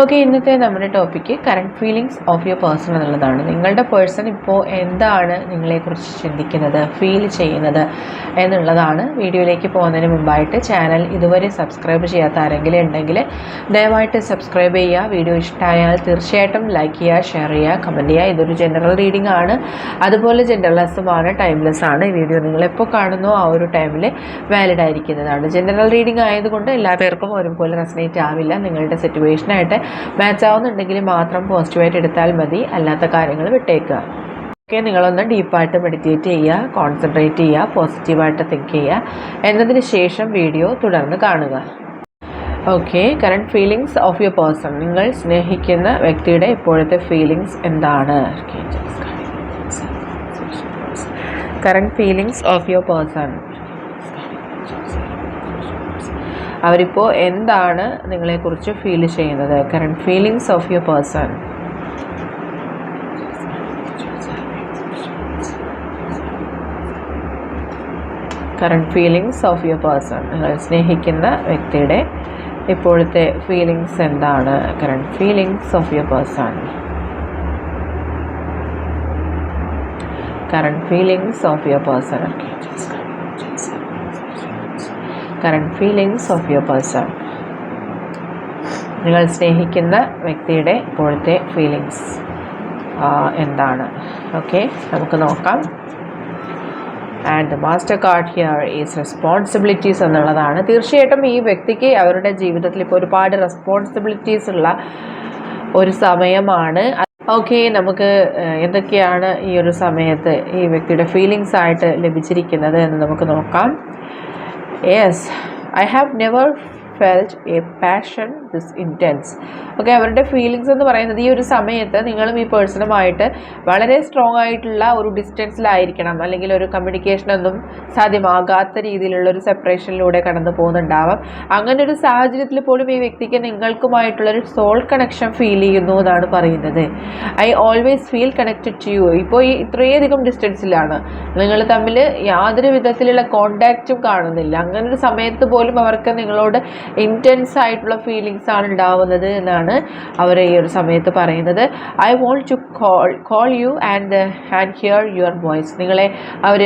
Okay ഇന്നത്തെ നമ്മുടെ topic current feelings of your person എന്നുള്ളതാണ്. നിങ്ങളുടെ പേഴ്സൺ ഇപ്പോൾ എന്താണ് നിങ്ങളെക്കുറിച്ച് ചിന്തിക്കുന്നത് ഫീൽ ചെയ്യുന്നത് എന്നുള്ളതാണ് വീഡിയോയിലേക്ക് പോകുന്നതിന് മുമ്പായിട്ട് ചാനൽ ഇതുവരെ സബ്സ്ക്രൈബ് ചെയ്യാത്ത ആരെങ്കിലും ഉണ്ടെങ്കിൽ ദയവായിട്ട് സബ്സ്ക്രൈബ് ചെയ്യുക. വീഡിയോ ഇഷ്ടമായാൽ തീർച്ചയായിട്ടും ലൈക്ക് ചെയ്യുക ഷെയർ ചെയ്യുക കമന്റ് ചെയ്യുക. ഇതൊരു ജനറൽ റീഡിംഗ് ആണ്. അതുപോലെ ജനറലസുമാണ് ടൈംലെസ് ആണ് ഈ വീഡിയോ നിങ്ങൾ എപ്പോൾ കാണുന്നോ ആ ഒരു ടൈമിൽ വാലിഡ് ആയിരിക്കുന്നതാണ്. ജനറൽ റീഡിംഗ് ആയതുകൊണ്ട് എല്ലാ പേർക്കും ഒരുപോലെ റെസനേറ്റ് ആവില്ല. നിങ്ങളുടെ സിറ്റുവേഷനായിട്ട് മാച്ച് ആവുന്നുണ്ടെങ്കിൽ മാത്രം പോസിറ്റീവായിട്ട് എടുത്താൽ മതി. അല്ലാത്ത കാര്യങ്ങൾ വിട്ടേക്കുക. ഓക്കെ നിങ്ങളൊന്ന് ഡീപ്പായിട്ട് മെഡിറ്റേറ്റ് ചെയ്യുക കോൺസെൻട്രേറ്റ് ചെയ്യുക പോസിറ്റീവായിട്ട് തിങ്ക് ചെയ്യുക. എന്നതിന് ശേഷം വീഡിയോ തുടർന്ന് കാണുക. Okay current feelings of your person നിങ്ങൾ സ്നേഹിക്കുന്ന വ്യക്തിയുടെ ഇപ്പോഴത്തെ ഫീലിങ്സ് എന്താണ്? Current feelings of your person അവരിപ്പോൾ എന്താണ് നിങ്ങളെക്കുറിച്ച് ഫീൽ ചെയ്യുന്നത്? Current feelings of your person current feelings of your person നിങ്ങൾ സ്നേഹിക്കുന്ന വ്യക്തിയുടെ ഇപ്പോഴത്തെ ഫീലിങ്സ് എന്താണ്? Current feelings of your person current feelings of your person current feelings of your person നിങ്ങൾ സ്നേഹിക്കുന്ന വ്യക്തിയുടെ ഇപ്പോഴത്തെ ഫീലിങ്സ് എന്താണ്? ഓക്കെ നമുക്ക് നോക്കാം. And the master card here is responsibilities എന്നുള്ളതാണ്. തീർച്ചയായിട്ടും ഈ വ്യക്തിക്ക് അവരുടെ ജീവിതത്തിൽ ഇപ്പോൾ ഒരുപാട് റെസ്പോൺസിബിലിറ്റീസ് ഉള്ള ഒരു സമയമാണ്. ഓക്കെ നമുക്ക് എന്തൊക്കെയാണ് ഈ ഒരു സമയത്ത് ഈ വ്യക്തിയുടെ ഫീലിങ്സ് ആയിട്ട് ലഭിച്ചിരിക്കുന്നത് എന്ന് നമുക്ക് നോക്കാം. Yes I have never felt a passion this intense okay അവരുടെ ഫീലിങ്സ് എന്ന് പറയുന്നത് ഈ ഒരു സമയത്ത് നിങ്ങളും ഈ പേഴ്സണുമായിട്ട് വളരെ സ്ട്രോങ് ആയിട്ടുള്ള ഒരു ഡിസ്റ്റൻസിലായിരിക്കണം അല്ലെങ്കിൽ ഒരു കമ്മ്യൂണിക്കേഷനൊന്നും സാധ്യമാകാത്ത രീതിയിലുള്ള ഒരു സെപ്പറേഷനിലൂടെ കടന്നു പോകുന്നുണ്ടാവാം. അങ്ങനെ ഒരു സാഹചര്യത്തിൽ പോലും ഈ വ്യക്തിക്ക് നിങ്ങൾക്കുമായിട്ടുള്ളൊരു സോൾ കണക്ഷൻ ഫീൽ ചെയ്യുന്നു എന്നാണ് പറയുന്നത്. I always feel connected to you ഇപ്പോൾ ഈ ഇത്രയധികം ഡിസ്റ്റൻസിലാണ് നിങ്ങൾ തമ്മിൽ യാതൊരു വിധത്തിലുള്ള കോണ്ടാക്റ്റും കാണുന്നില്ല. അങ്ങനെ ഒരു സമയത്ത് പോലും അവർക്ക് നിങ്ങളോട് ഇന്റൻസ് ആയിട്ടുള്ള ഫീലിങ്സ് ആണ് ഉണ്ടാവുന്നത് എന്നാണ് അവർ ഈ ഒരു സമയത്ത് പറയുന്നത്. I want to call call you and and hear your voice നിങ്ങളെ അവർ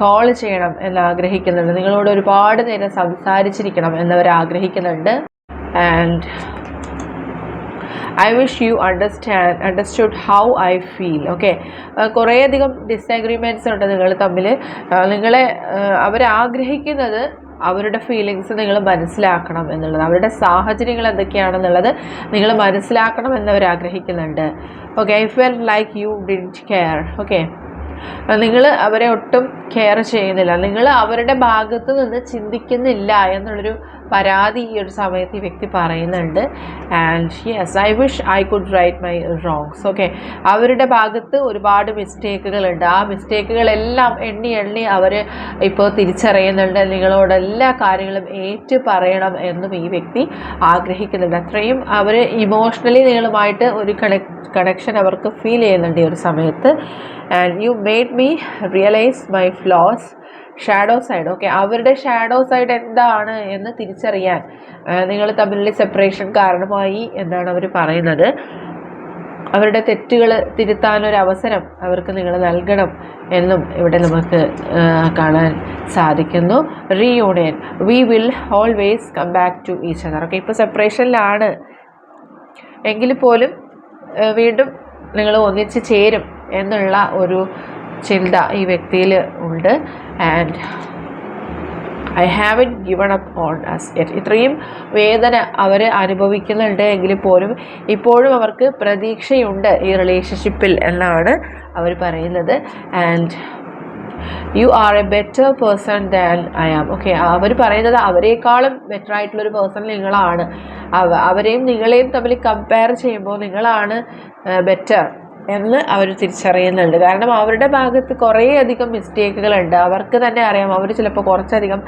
കോൾ ചെയ്യണം എന്ന് ആഗ്രഹിക്കുന്നുണ്ട്. നിങ്ങളോട് ഒരുപാട് നേരം സംസാരിച്ചിരിക്കണം എന്നവർ ആഗ്രഹിക്കുന്നുണ്ട്. And I wish you understand understood how I feel okay കുറേയധികം ഡിസഗ്രിമെന്റ്സ് ഉണ്ട് നിങ്ങൾ തമ്മിൽ നിങ്ങളെ അവരാഗ്രഹിക്കുന്നത് അവരുടെ ഫീലിങ്സ് നിങ്ങൾ മനസ്സിലാക്കണം എന്നുള്ളത് അവരുടെ സാഹചര്യങ്ങൾ എന്തൊക്കെയാണെന്നുള്ളത് നിങ്ങൾ മനസ്സിലാക്കണം എന്നവർ ആഗ്രഹിക്കുന്നുണ്ട്. Okay I felt like you didn't care okay നിങ്ങൾ അവരെ ഒട്ടും കെയർ ചെയ്യുന്നില്ല. നിങ്ങൾ അവരുടെ ഭാഗത്തു നിന്ന് ചിന്തിക്കുന്നില്ല എന്നുള്ളൊരു പരാതി ഈ ഒരു സമയത്ത് ഈ വ്യക്തി പറയുന്നുണ്ട്. And yes I wish I could right my wrongs okay അവരുടെ ഭാഗത്ത് ഒരുപാട് മിസ്റ്റേക്കുകളുണ്ട് ആ മിസ്റ്റേക്കുകളെല്ലാം എണ്ണി എണ്ണി അവർ ഇപ്പോൾ തിരിച്ചറിയുന്നുണ്ട്. നിങ്ങളോട് എല്ലാ കാര്യങ്ങളും ഏറ്റു പറയണം എന്നും ഈ വ്യക്തി ആഗ്രഹിക്കുന്നുണ്ട്. അത്രയും അവർ ഇമോഷണലി നിങ്ങളുമായിട്ട് ഒരു കണക് കണക്ഷൻ അവർക്ക് ഫീൽ ചെയ്യുന്നുണ്ട് ഈ ഒരു സമയത്ത്. And you made me realise my flaws shadow side okay അവരുടെ ഷാഡോ സൈഡ് എന്താണ് എന്ന് തിരിച്ചറിയാൻ നിങ്ങൾ തമ്മിലുള്ള സെപ്പറേഷൻ കാരണമായി എന്നാണ് അവർ പറയുന്നത്. അവരുടെ തെറ്റുകൾ തിരുത്താനൊരു അവസരം അവർക്ക് നിങ്ങൾ നൽകണം എന്നും ഇവിടെ നമുക്ക് കാണാൻ സാധിക്കുന്നു. Reunion we will always come back to each other okay ഇപ്പോൾ സെപ്പറേഷനിലാണ് എങ്കിൽ പോലും വീണ്ടും നിങ്ങൾ ഒന്നിച്ച് ചേരും എന്നുള്ള ഒരു ചിന്ത ഈ വ്യക്തിയിൽ ഉണ്ട്. And I have it given up on us ഇത്രയും വേദന അവർ അനുഭവിക്കുന്നുണ്ട് എങ്കിൽ പോലും ഇപ്പോഴും അവർക്ക് പ്രതീക്ഷയുണ്ട് ഈ റിലേഷൻഷിപ്പിൽ എന്നാണ് അവർ പറയുന്നത്. And you are a better person than I am okay അവർ പറയുന്നത് അവരെക്കാളും ബെറ്റർ ആയിട്ടുള്ളൊരു പേഴ്സൺ നിങ്ങളാണ്. അവരെയും നിങ്ങളെയും തമ്മിൽ കമ്പയർ ചെയ്യുമ്പോൾ നിങ്ങളാണ് ബെറ്റർ എന്ന് അവർ തിരിച്ചറിയുന്നുണ്ട്. കാരണം അവരുടെ ഭാഗത്ത് കുറേയധികം മിസ്റ്റേക്കുകളുണ്ട് അവർക്ക് തന്നെ അറിയാം. അവർ ചിലപ്പോൾ കുറച്ചധികം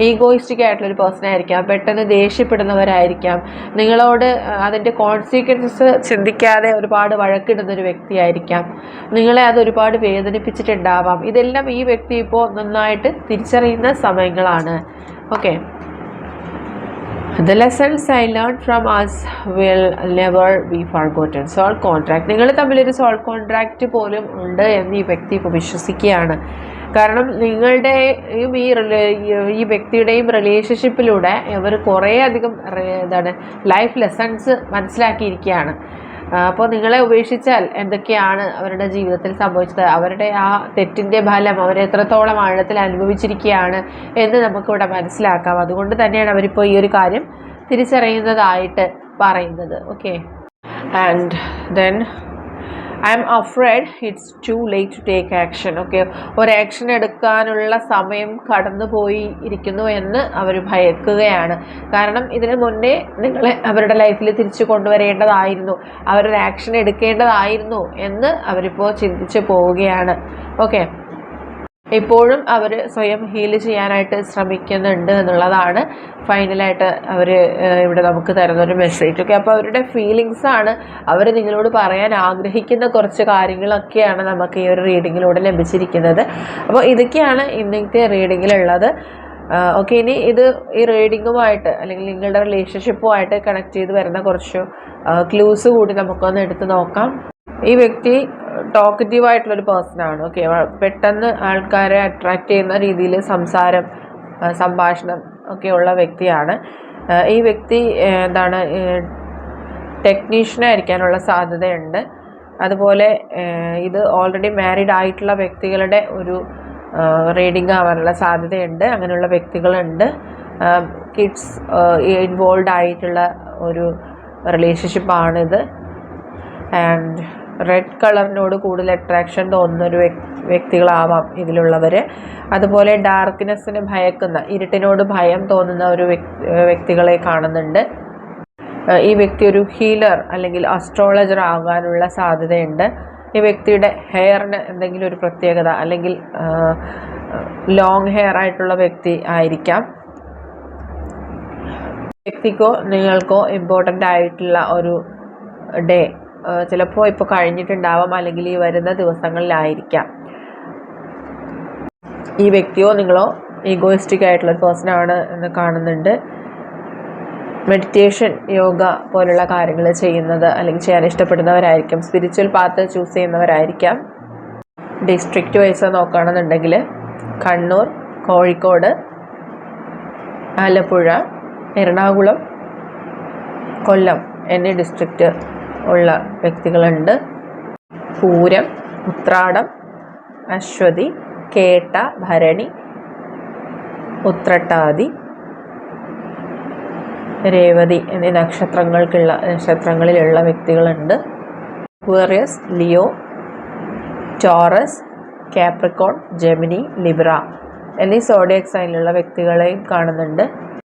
ഈഗോയിസ്റ്റിക് ആയിട്ടുള്ളൊരു പേഴ്സൺ ആയിരിക്കാം. പെട്ടെന്ന് ദേഷ്യപ്പെടുന്നവരായിരിക്കാം. നിങ്ങളോട് അതിന്റെ കോൺസിക്വൻസസ് ചിന്തിക്കാതെ ഒരുപാട് വഴക്കിടുന്ന ഒരു വ്യക്തിയായിരിക്കാം നിങ്ങളെ അത് ഒരുപാട് വേദനിപ്പിച്ചിട്ടുണ്ടാവാം. ഇതെല്ലാം ഈ വ്യക്തി ഇപ്പോൾ നന്നായിട്ട് തിരിച്ചറിയുന്ന സമയങ്ങളാണ്. Okay the lessons I learn from us will never be forgotten soul contract നിങ്ങൾ തമ്മിലൊരു സോൾ കോൺട്രാക്റ്റ് പോലും ഉണ്ട് എന്ന് ഈ വ്യക്തി ഇപ്പോൾ വിശ്വസിക്കുകയാണ്. കാരണം നിങ്ങളുടെയും ഈ ഈ വ്യക്തിയുടെയും റിലേഷൻഷിപ്പിലൂടെ ഇവർ കുറേ അധികം എന്താണ് ലൈഫ് ലെസൺസ് മനസ്സിലാക്കിയിരിക്കുകയാണ്. അപ്പോൾ നിങ്ങളെ ഉപേക്ഷിച്ചാൽ എന്തൊക്കെയാണ് അവരുടെ ജീവിതത്തിൽ സംഭവിച്ചത്? അവരുടെ ആ തെറ്റിന്റെ ഫലം അവർ എത്രത്തോളം ആഴത്തിൽ അനുഭവിച്ചിരിക്കുകയാണ് എന്ന് നമുക്കിവിടെ മനസ്സിലാക്കാം. അതുകൊണ്ട് തന്നെയാണ് അവരിപ്പോൾ ഈ ഒരു കാര്യം തിരിച്ചറിയുന്നതായിട്ട് പറയുന്നത്. Okay and then I am afraid it's too late to take action okay ഒരു ആക്ഷൻ എടുക്കാനുള്ള സമയം കടന്നു പോയി ഇരിക്കുന്നു എന്ന് അവർ ഭയക്കുകയാണ്. കാരണം ഇതിന് മുന്നേ നിങ്ങളെ അവരുടെ ലൈഫിൽ തിരിച്ചു കൊണ്ടുവരേണ്ടതായിരുന്നു. അവരൊരു ആക്ഷൻ എടുക്കേണ്ടതായിരുന്നു എന്ന് അവരിപ്പോൾ ചിന്തിച്ച് പോവുകയാണ്. ഓക്കെ ഇപ്പോഴും അവർ സ്വയം ഹീൽ ചെയ്യാനായിട്ട് ശ്രമിക്കുന്നുണ്ട് എന്നുള്ളതാണ് ഫൈനലായിട്ട് അവർ ഇവിടെ നമുക്ക് തരുന്നൊരു മെസ്സേജ് ഒക്കെ അപ്പോൾ അവരുടെ ഫീലിങ്സാണ് അവർ നിങ്ങളോട് പറയാൻ ആഗ്രഹിക്കുന്ന കുറച്ച് കാര്യങ്ങളൊക്കെയാണ് നമുക്ക് ഈ ഒരു റീഡിങ്ങിലൂടെ ലഭിച്ചിരിക്കുന്നത്. അപ്പോൾ ഇതൊക്കെയാണ് ഇന്നത്തെ റീഡിങ്ങിലുള്ളത് ഓക്കെ ഇനി ഇത് ഈ റീഡിങ്ങുമായിട്ട് അല്ലെങ്കിൽ നിങ്ങളുടെ റിലേഷൻഷിപ്പുമായിട്ട് കണക്ട് ചെയ്ത് വരുന്ന കുറച്ച് ക്ലൂസ് കൂടി നമുക്കൊന്ന് എടുത്ത് നോക്കാം. ഈ വ്യക്തി ടോക്കറ്റീവ് ആയിട്ടുള്ളൊരു പേഴ്സണാണ് ഓക്കെ പെട്ടെന്ന് ആൾക്കാരെ അട്രാക്റ്റ് ചെയ്യുന്ന രീതിയിൽ സംസാരം സംഭാഷണം ഒക്കെ ഉള്ള വ്യക്തിയാണ്. ഈ വ്യക്തി എന്താണ് ടെക്നീഷ്യനായിരിക്കാനുള്ള സാധ്യതയുണ്ട്. അതുപോലെ ഇത് ഓൾറെഡി മാരീഡ് ആയിട്ടുള്ള വ്യക്തികളുടെ ഒരു റീഡിംഗ് ആവാനുള്ള സാധ്യതയുണ്ട്. അങ്ങനെയുള്ള വ്യക്തികളുണ്ട്. കിഡ്സ് ഇൻവോൾവ് ആയിട്ടുള്ള ഒരു റിലേഷൻഷിപ്പാണിത് ആൻഡ് റെഡ് കളറിനോട് കൂടുതൽ അട്രാക്ഷൻ തോന്നുന്ന ഒരു വ്യക്തികളാവാം ഇതിലുള്ളവർ അതുപോലെ ഡാർക്ക്നെസ്സിന് ഭയക്കുന്ന ഇരുട്ടിനോട് ഭയം തോന്നുന്ന ഒരു വ്യക്തികളെ കാണുന്നുണ്ട്. ഈ വ്യക്തി ഒരു ഹീലർ അല്ലെങ്കിൽ അസ്ട്രോളജർ ആകാനുള്ള സാധ്യതയുണ്ട്. ഈ വ്യക്തിയുടെ ഹെയറിന് എന്തെങ്കിലും ഒരു പ്രത്യേകത അല്ലെങ്കിൽ ലോങ് ഹെയർ ആയിട്ടുള്ള വ്യക്തി ആയിരിക്കാം. വ്യക്തിക്കോ നിങ്ങൾക്കോ ഇമ്പോർട്ടന്റ് ആയിട്ടുള്ള ഒരു ഡേ ചിലപ്പോൾ ഇപ്പോൾ കഴിഞ്ഞിട്ടുണ്ടാവാം അല്ലെങ്കിൽ ഈ വരുന്ന ദിവസങ്ങളിലായിരിക്കാം. ഈ വ്യക്തിയോ നിങ്ങളോ ഈഗോയിസ്റ്റിക് ആയിട്ടുള്ള പേഴ്സൺ ആണ് എന്ന് കാണുന്നുണ്ട്. മെഡിറ്റേഷൻ യോഗ പോലുള്ള കാര്യങ്ങൾ ചെയ്യുന്നത് അല്ലെങ്കിൽ ചെയ്യാൻ ഇഷ്ടപ്പെടുന്നവരായിരിക്കും. സ്പിരിച്വൽ പാത്ത് ചൂസ് ചെയ്യുന്നവരായിരിക്കാം. ഡിസ്ട്രിക്റ്റ് വൈസ് നോക്കുകയാണെന്നുണ്ടെങ്കിൽ കണ്ണൂർ കോഴിക്കോട് ആലപ്പുഴ എറണാകുളം കൊല്ലം എന്നീ ഡിസ്ട്രിക്റ്റ് ഉള്ള വ്യക്തികളുണ്ട്. പൂരം ഉത്രാടം അശ്വതി കേട്ട ഭരണി ഉത്രട്ടാതി രേവതി എന്നീ നക്ഷത്രങ്ങൾക്കുള്ള നക്ഷത്രങ്ങളിലുള്ള വ്യക്തികളുണ്ട്. Aquarius Leo Taurus Capricorn Gemini Libra എന്നീ സോഡിയക് സൈനിലുള്ള വ്യക്തികളെയും കാണുന്നുണ്ട്.